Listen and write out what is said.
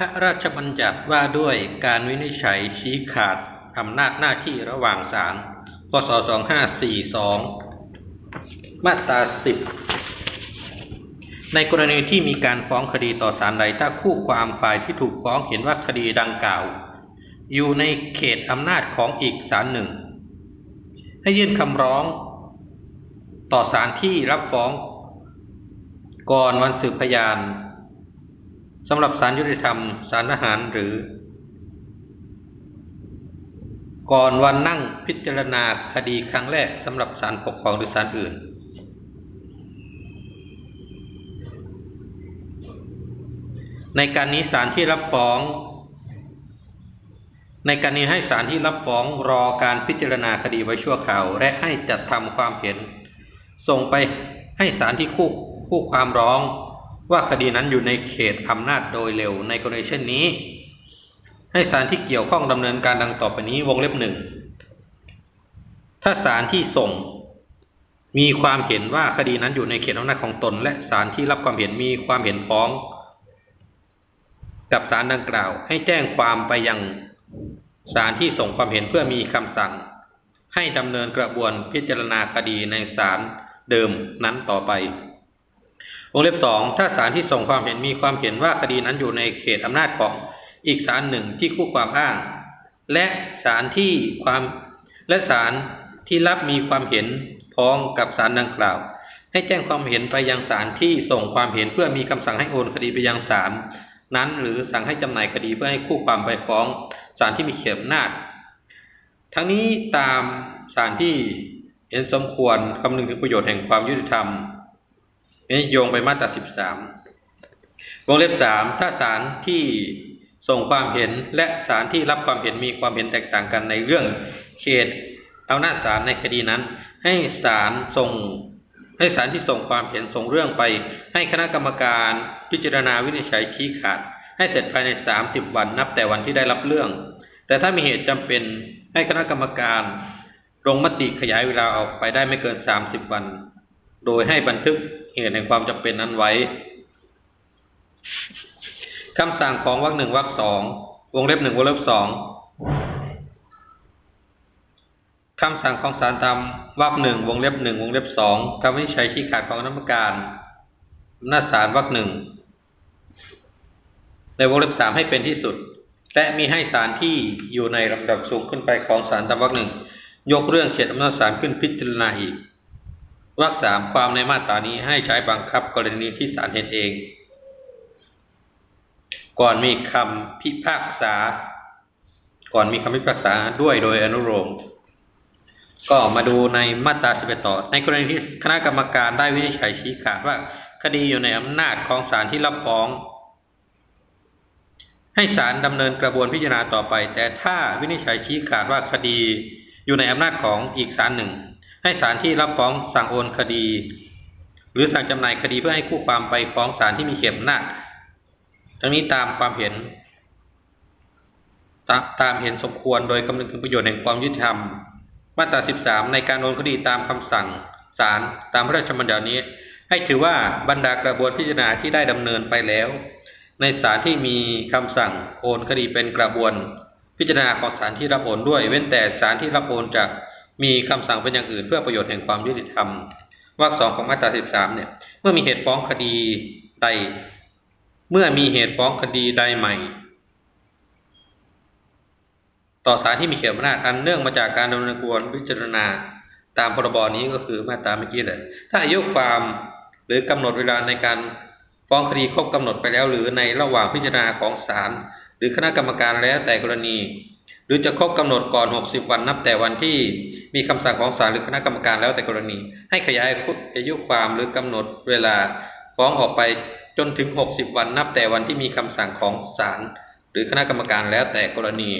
พระราชบัญญัติว่าด้วยการวินิจฉัยชี้ขาดอำนาจหน้าที่ระหว่างศาล พศ 2542 มาตรา 10 ในกรณีที่มีการฟ้องคดีต่อศาลใดถ้าคู่ความฝ่ายที่ถูกฟ้องเห็นว่าคดีดังกล่าว อยู่ในเขตอำนาจของอีกศาลหนึ่ง ให้ยื่นคำร้องต่อศาลที่รับฟ้อง ก่อนวันสืบพยาน สำหรับศาลยุติธรรมศาลทหารหรือ ก่อนวันนั่งพิจารณาคดีครั้งแรกสำหรับศาลปกครองหรือศาลอื่น ในการนี้ศาลที่รับฟ้อง ในการนี้ให้ศาลที่รับฟ้องรอการพิจารณาคดีไว้ชั่วคราว และให้จัดทำความเห็น ส่งไปให้ศาลที่คู่คู่ความร้อง ว่าคดีนั้นอยู่ในเขตอำนาจโดยเร็วในกรณีเช่นนี้ ให้ศาลที่เกี่ยวข้องดำเนินการดังต่อไปนี้วงเล็บหนึ่งถ้าศาลที่ส่งมีความเห็นว่าคดีนั้นอยู่ในเขตอำนาจของตน และศาลที่รับความเห็นมีความเห็นพ้อง กับศาลดังกล่าว ให้แจ้งความไปยังศาลที่ส่งความเห็นเพื่อมีคำสั่ง ให้ดำเนินกระบวนพิจารณาคดีในศาลเดิมนั้นต่อไป วงเล็บสองถ้าศาลที่ส่งความเห็นมีความเห็นว่าคดีนั้นอยู่ในเขตอำนาจของอีกศาลหนึ่งที่คู่ความอ้าง และศาลที่ความและศาลที่รับมีความเห็นพ้องกับศาลดังกล่าว ให้แจ้งความเห็นไปยังศาลที่ส่งความเห็นเพื่อมีคำสั่งให้โอนคดีไปยังศาลนั้นหรือสั่งให้จำหน่ายคดีเพื่อให้คู่ความไปฟ้องศาลที่มีเขตอำนาจ ทั้งนี้ตามศาลที่เห็นสมควรคำนึงถึงประโยชน์แห่งความยุติธรรม นี่โยงไปมาตรา13วงเล็บ3ถ้าศาลที่ส่งความเห็นและศาลที่รับความเห็นมีความเห็นแตกต่างกันในเรื่องเขตอำนาจศาลในคดีนั้น ให้ศาลส่งให้ศาลที่ส่งความเห็นส่งเรื่องไป ให้คณะกรรมการพิจารณาวินิจฉัยชี้ขาด ให้เสร็จภายใน 30 วันนับแต่วันที่ได้รับเรื่อง แต่ถ้ามีเหตุจำเป็นให้คณะกรรมการลงมติขยายเวลาออกไปได้ไม่เกิน 30 วัน โดยให้บันทึกเหตุแห่งความจำเป็นนั้นไว้คำสั่งของวรรคหนึ่งวรรคสองวงเล็บหนึ่งวงเล็บสองคำสั่งของศาลตามวรรคหนึ่งวงเล็บหนึ่งวงเล็บสองคำวิจัยชี้ขาดของคณะกรรมการอำนาจศาลวรรคหนึ่งในวงเล็บสามให้เป็นที่สุด และมีให้ศาลที่อยู่ในลำดับสูงขึ้นไปของศาลตามวรรคหนึ่งยกเรื่องเขตอำนาจศาลขึ้นพิจารณาอีก วรรคสามความในมาตรานี้ให้ใช้บังคับกรณีที่ศาลเห็นเอง ก่อนมีคำพิพากษา ก่อนมีคำพิพากษาด้วยโดยอนุโลมก็มาดูในมาตรา11ต่อ ในกรณีที่คณะกรรมการได้วินิจฉัยชี้ขาดว่า คดีอยู่ในอำนาจของศาลที่รับฟ้อง ให้ศาลดำเนินกระบวนพิจารณาต่อไป แต่ถ้าวินิจฉัยชี้ขาดว่าคดีอยู่ในอำนาจของอีกศาลหนึ่ง ให้ศาลที่รับฟ้องสั่งโอนคดี หรือสั่งจำหน่ายคดีเพื่อให้คู่ความไปฟ้องศาลที่มีเขตอำนาจทั้งนี้ตามความเห็นตาตามเห็นสมควรโดยคำนึงถึงประโยชน์แห่งความยุติธรรม มาตรา 13 ในการโอนคดีตามคำสั่งศาลตามพระราชบัญญัตินี้ ให้ถือว่าบรรดากระบวนพิจารณาที่ได้ดำเนินไปแล้ว ในศาลที่มีคำสั่งโอนคดีเป็นกระบวน พิจารณาของศาลที่รับโอนด้วย เว้นแต่ศาลที่รับโอนจะ มีคำสั่งเป็นอย่างอื่นเพื่อประโยชน์แห่งความยุติธรรมวรรคสองของมาตรา13เนี่ยเมื่อมีเหตุฟ้องคดีใด เมื่อมีเหตุฟ้องคดีใดใหม่ ต่อศาลที่มีเขตอำนาจอันเนื่องมาจากการดำเนินกรพิจารณาตามพรบนี้ก็คือมาตราเมื่อกี้เลย ถ้าอายุความหรือกำหนดเวลาในการฟ้องคดีครบกำหนดไปแล้ว หรือในระหว่างพิจารณาของศาลหรือคณะกรรมการแล้วแต่กรณี หรือจะครบกำหนดก่อน 60 วันนับแต่วันที่มีคำสั่งของศาลหรือคณะกรรมการแล้วแต่กรณี ให้ขยายอายุความหรือกำหนดเวลาฟ้องออกไปจนถึง 60 วันนับแต่วันที่มีคำสั่งของศาลหรือคณะกรรมการแล้วแต่กรณี